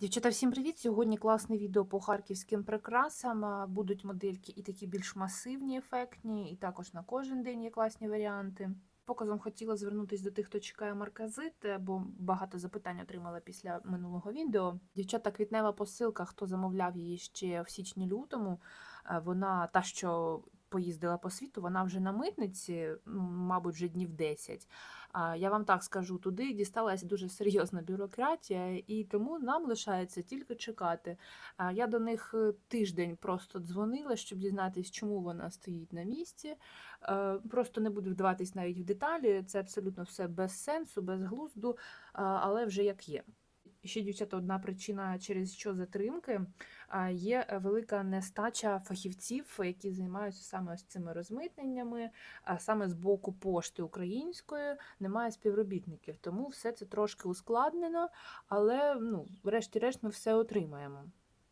Дівчата, всім привіт! Сьогодні класне відео по харківським прикрасам. Будуть модельки і такі більш масивні, ефектні, і також на кожен день є класні варіанти. Показом хотіла звернутися до тих, хто чекає марказит, бо багато запитань отримала після минулого відео. Дівчата, квітнева посилка, хто замовляв її ще в січні-лютому, е, вона та, що поїздила по світу, вона вже на митниці, ну, мабуть, вже днів 10. А Я вам так скажу, туди дісталась дуже серйозна бюрократія, і тому нам лишається тільки чекати. Я до них е, тиждень просто дзвонила, щоб дізнатися, чому вона стоїть на місці. Е, Просто не буду вдаватись навіть в деталі. Це абсолютно все без сенсу, без глузду, але вже як є. Ще, дівчата, одна причина, через що затримки, є е, велика нестача фахівців, які займаються саме ось цими розмитненнями, а саме з боку пошти української немає співробітників, тому все це трошки ускладнено, але ну, врешті-решт ми все отримаємо.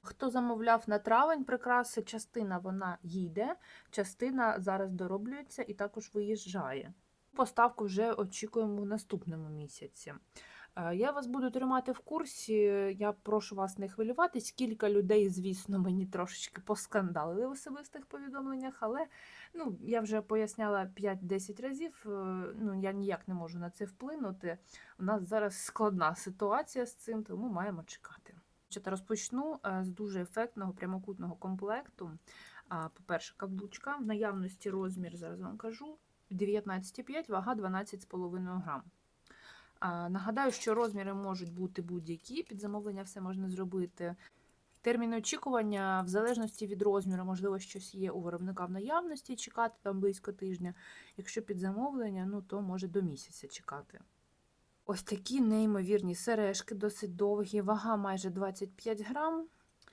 Хто замовляв на травень прикраси, частина вона їде, частина зараз дороблюється і також виїжджає. Поставку вже очікуємо в наступному місяці. Е, Я вас буду тримати в курсі. Я прошу вас не хвилюватись. Кілька людей, звісно, мені трошечки поскандалили в особистих повідомленнях, але ну, я вже поясняла 5-10 разів. е, Ну, я ніяк не можу на це вплинути. У нас зараз складна ситуація з цим, тому маємо чекати. Розпочну е, з дуже ефектного прямокутного комплекту. По-перше, каблучка в наявності розмір, зараз вам кажу, 19,5, вага 12,5 грам. Нагадаю, що розміри можуть бути будь-які, під замовлення все можна зробити. Термін очікування, в залежності від розміру, можливо, щось є у виробника в наявності, чекати там близько тижня. Якщо під замовлення, ну то може до місяця чекати. Ось такі неймовірні сережки, досить довгі, вага майже 25 грам.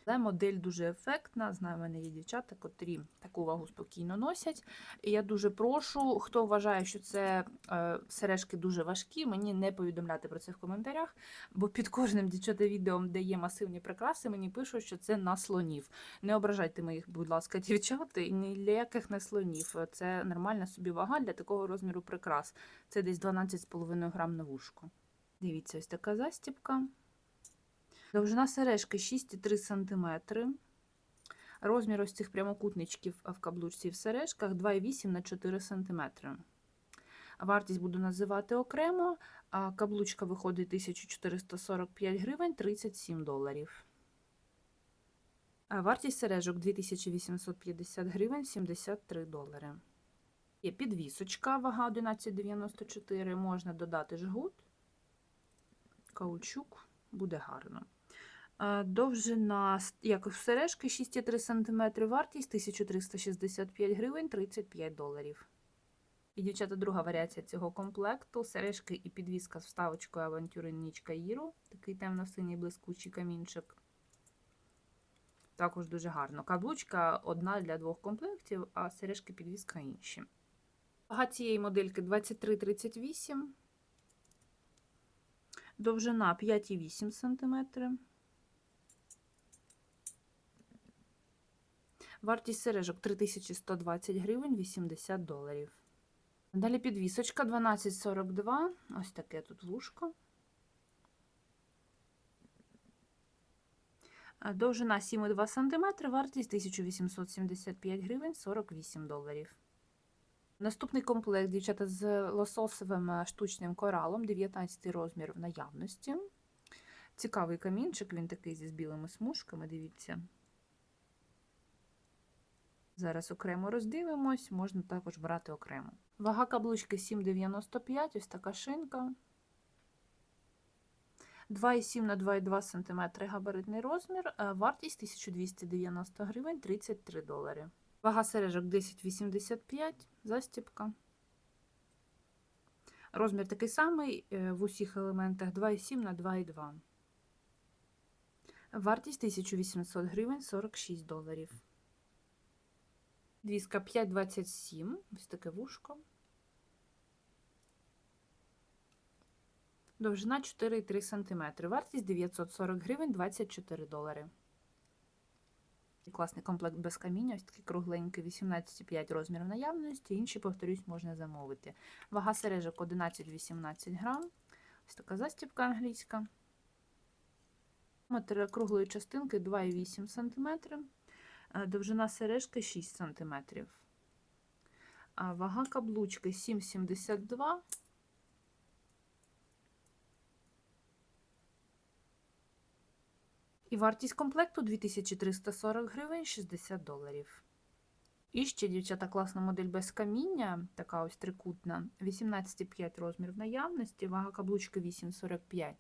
Але модель дуже ефектна. Знаю, в мене є дівчата, котрі таку вагу спокійно носять. І я дуже прошу, хто вважає, що це е, сережки дуже важкі, мені не повідомляти про це в коментарях, бо під кожним дівчата відео, де є масивні прикраси, мені пишуть, що це на слонів. Не ображайте моїх, будь ласка, дівчата, і ні для яких не слонів. Це нормальна собі вага для такого розміру прикрас. Це десь 12,5 грам на вушко. Дивіться, ось така застібка. Довжина сережки 6,3 см. Розмір ось цих прямокутничків в каблучці в сережках 2,8 на 4 см. Вартість буду називати окремо. А каблучка виходить 1445 гривень 37 доларів. А вартість сережок 2850 гривень 73 долари. Є підвісочка, вага 11,94. Можна додати жгут, каучук, буде гарно. Довжина, як сережки, 6,3 см, вартість 1365 гривень 35 доларів. І, дівчата, друга варіація цього комплекту. Сережки і підвіска з вставочкою авантюри Нічка Їру. Такий темно-синій блискучий камінчик. Також дуже гарно. Каблучка одна для двох комплектів, а сережки підвіска інші. Вага цієї модельки 23,38 Довжина 5,8 см. Вартість сережок 3120 гривень 80 доларів. Далі підвісочка 12,42. Ось таке тут вушко. Довжина 7,2 см, вартість 1875 гривень 48 доларів. Наступний комплект, дівчата, з лососовим е, штучним коралом, 19 розмір в наявності. Цікавий камінчик, він такий зі з білими смужками, дивіться. Зараз окремо роздивимось, можна також брати окремо. Вага каблучки 7,95, ось така шинка. 2,7 на 2,2 см габаритний розмір, е, вартість 1290 гривень 33 долари. Вага сережок 10,85, застібка. Розмір такий самий е, в усіх елементах 2,7 на 2,2. Вартість 1800 гривень 46 доларів. Двіска 5,27, ось таке вушко. Довжина 4,3 см. Вартість 940 гривень 24 долари. Класний комплект без каміння, ось такий кругленький, 18,5 розмір наявності. Інші, повторюсь, можна замовити. Вага сережок 11-18 грам. Ось така застібка англійська. Діаметр круглої частинки 2,8 см, довжина сережки 6 см. А вага каблучки 7,72 І вартість комплекту 2340 гривень 60 доларів. І ще, дівчата, класна модель без каміння, така ось трикутна, 18,5 розмір в наявності, вага каблучки 8,45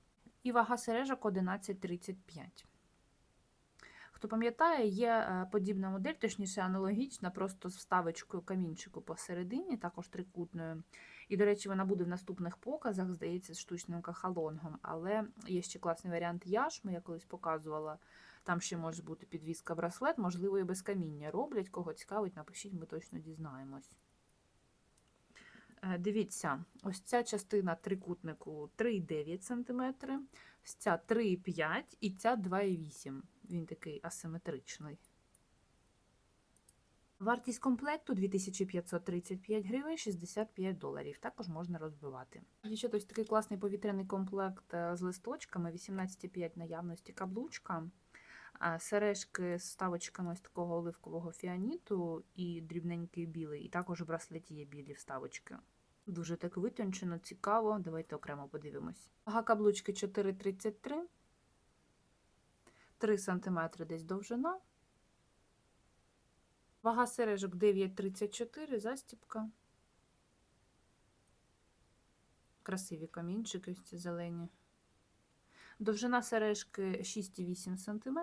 і вага сережок 11,35. Хто пам'ятає, є е, подібна модель, точніше аналогічна, просто з вставочкою камінчику посередині, також трикутною. І, до речі, вона буде в наступних показах, здається, з штучним кахалонгом. Але є ще класний варіант яшми, я колись показувала. Там ще може бути підвіска браслет, можливо, і без каміння роблять. Кого цікавить, напишіть, ми точно дізнаємось. Е, Дивіться, ось ця частина трикутнику 3,9 см, ця 3,5 і ця 2,8 Він такий асиметричний. Вартість комплекту 2535 гривень 65 доларів. Також можна розбивати. Дівчата, ось такий класний повітряний комплект е, з листочками, 18,5 наявності каблучка, сережки з ставочками ось такого оливкового фіаніту і дрібненький білий, і також браслеті є білі вставочки. Дуже так витончено, цікаво. Давайте окремо подивимось. Вага каблучки 4,33, 3 см десь довжина. Вага сережок 9,34, застіпка. Красиві камінчики ось ці зелені. Довжина сережки 6,8 см.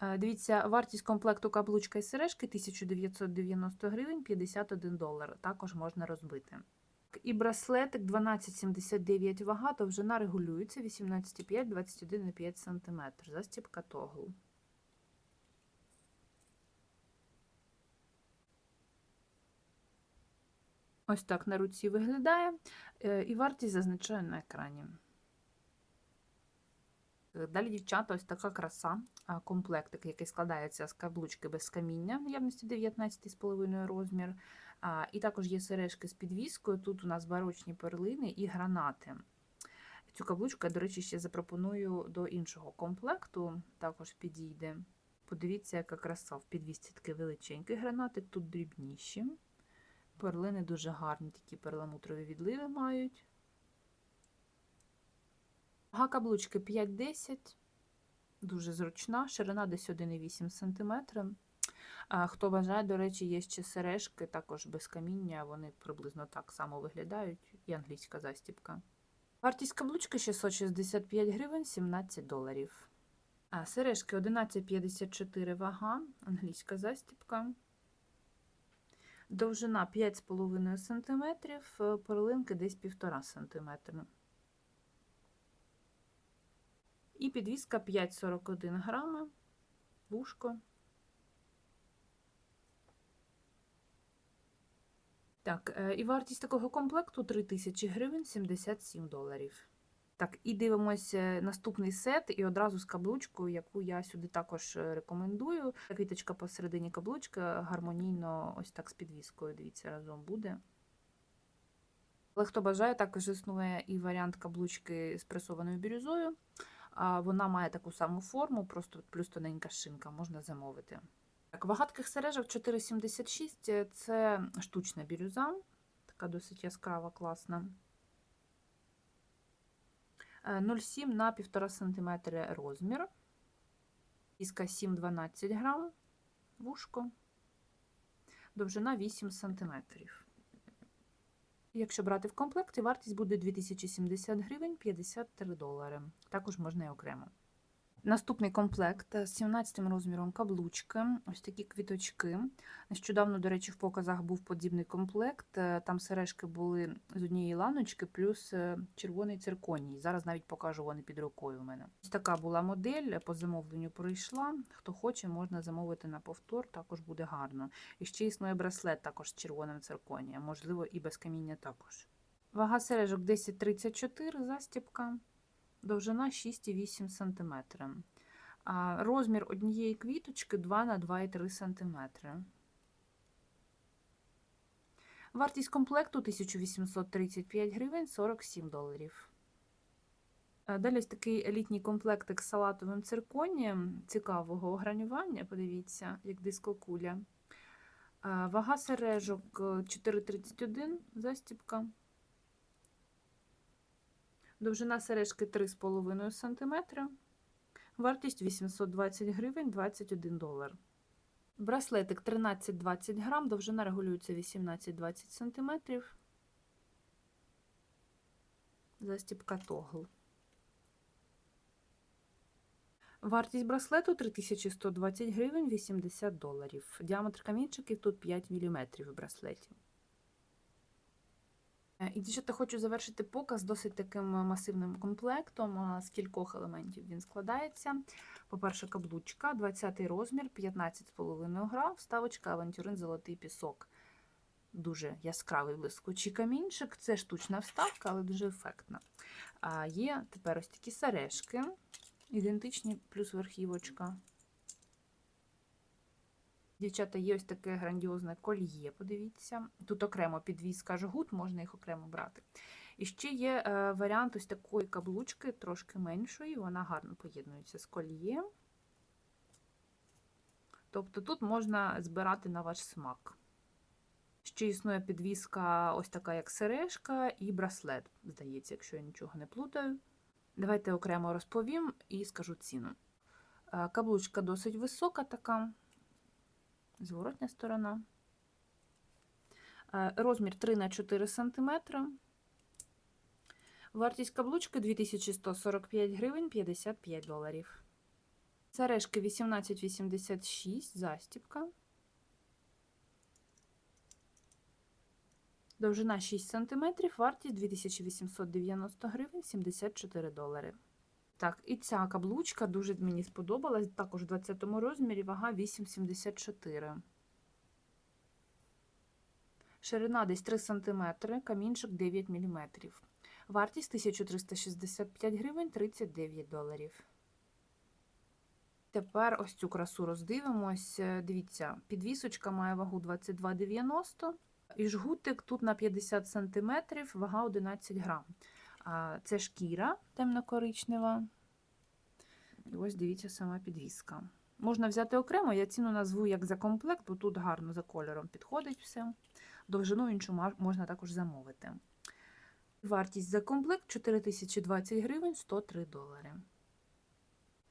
Е, Дивіться, вартість комплекту каблучка і сережки 1990 гривень 51 долар. Також можна розбити. І браслетик 12,79 вага, довжина регулюється 18,5-21,5 см. Застіпка тогл. Ось так на руці виглядає, е, і вартість зазначаю на екрані. Далі, дівчата, ось така краса, комплектик, який складається з каблучки без каміння, наявності 19,5 розмір. І також є сережки з підвіскою. Тут у нас барочні перлини і гранати. Цю каблучку, я, до речі, ще запропоную до іншого комплекту, також підійде. Подивіться, яка краса. В підвісці такий величенький гранатик, тут дрібніші. Перлини дуже гарні, такі перламутрові відливи мають. Вага каблучки 5-10, дуже зручна, ширина десь 1,8 см. Хто бажає, до речі, є ще сережки, також без каміння, вони приблизно так само виглядають, і англійська застіпка. Вартість каблучки 665 гривень 17 доларів. А, сережки 11,54 вага, англійська застіпка. Довжина 5,5 см, перлинки десь 1,5 см. І підвіска 5,41 грама, вушко. Так, е, і вартість такого комплекту 3000 гривень 77 доларів. Так, і дивимося наступний сет, і одразу з каблучкою, яку я сюди також е, рекомендую. Квіточка посередині каблучка гармонійно, ось так з підвіскою, дивіться, разом буде. Але хто бажає, також існує і варіант каблучки з пресованою бірюзою. Вона має таку саму форму, просто плюс тоненька шинка, можна замовити. Так, Вага таких сережок 4,76 це штучна бірюза, така досить яскрава, класна. 0,7 на 1,5 см розмір. Іска 7-12 грам, вушко, довжина 8 см. Якщо брати в комплекті, вартість буде 2070 гривень 53 долари. Також можна і окремо. Наступний комплект з 17 розміром каблучки, ось такі квіточки. Нещодавно, до речі, в показах був подібний комплект. Там сережки були з однієї ланочки, плюс е, червоний цирконій. Зараз навіть покажу вони під рукою у мене. Ось така була модель, по замовленню прийшла. Хто хоче, можна замовити на повтор, також буде гарно. І ще існує браслет також з червоним цирконієм, можливо, і без каміння також. Вага сережок 10,34 застіпка довжина 6,8 см. Розмір однієї квіточки 2 на 2,3 см. Вартість комплекту 1835 гривень 47 доларів. Е, Далі ось такий елітній комплектик з салатовим цирконієм цікавого огранювання. Подивіться, як дискокуля. Е, Вага сережок е, 4,31 застіпка. Довжина сережки 3,5 см. Вартість 820 гривень 21 долар. Браслетик 13-20 грам, довжина регулюється 18-20 см. Застіпка тогл. Вартість браслету 3120 гривень 80 доларів. Діаметр камінчиків тут 5 мм в браслеті. Е, І дівчата хочу завершити показ досить таким масивним комплектом. З кількох елементів він складається. По-перше, каблучка, 20 розмір, 15,5 грам, вставочка авантюрин золотий пісок. Дуже яскравий блискучий камінчик. Це штучна вставка, але дуже ефектна. А є тепер ось такі сережки, ідентичні, плюс верхівочка. Дівчата, є ось таке грандіозне кольє, подивіться. Тут окремо підвіска жгут, можна їх окремо брати. І ще є е, варіант ось такої каблучки, трошки меншої, вона гарно поєднується з кольє. Тобто тут можна збирати на ваш смак. Ще існує підвіска, ось така, як сережка, і браслет, здається, якщо я нічого не плутаю. Давайте окремо розповім і скажу ціну. Е, Каблучка досить висока така, зворотня сторона. Е, Розмір 3 на 4 см. Вартість каблучки 2145 гривень 55 доларів. Сережки 1886, застіпка. Довжина 6 см, вартість 2890 гривень 74 долари. Так, і ця каблучка дуже мені сподобалась, також в 20 розмірі, вага 8,74. Ширина десь 3 см, камінчик 9 мм. Вартість 1365 гривень 39 доларів. Тепер ось цю красу роздивимось. Е, Дивіться, підвісочка має вагу 22,90 і жгутик тут на 50 см, вага 11 грам. Це шкіра темно-коричнева. І ось дивіться сама підвіска. Можна взяти окремо, я ціну назву як за комплект, бо тут гарно за кольором підходить все. Довжину іншу можна також замовити. Вартість за комплект 4020 гривень 103 долари.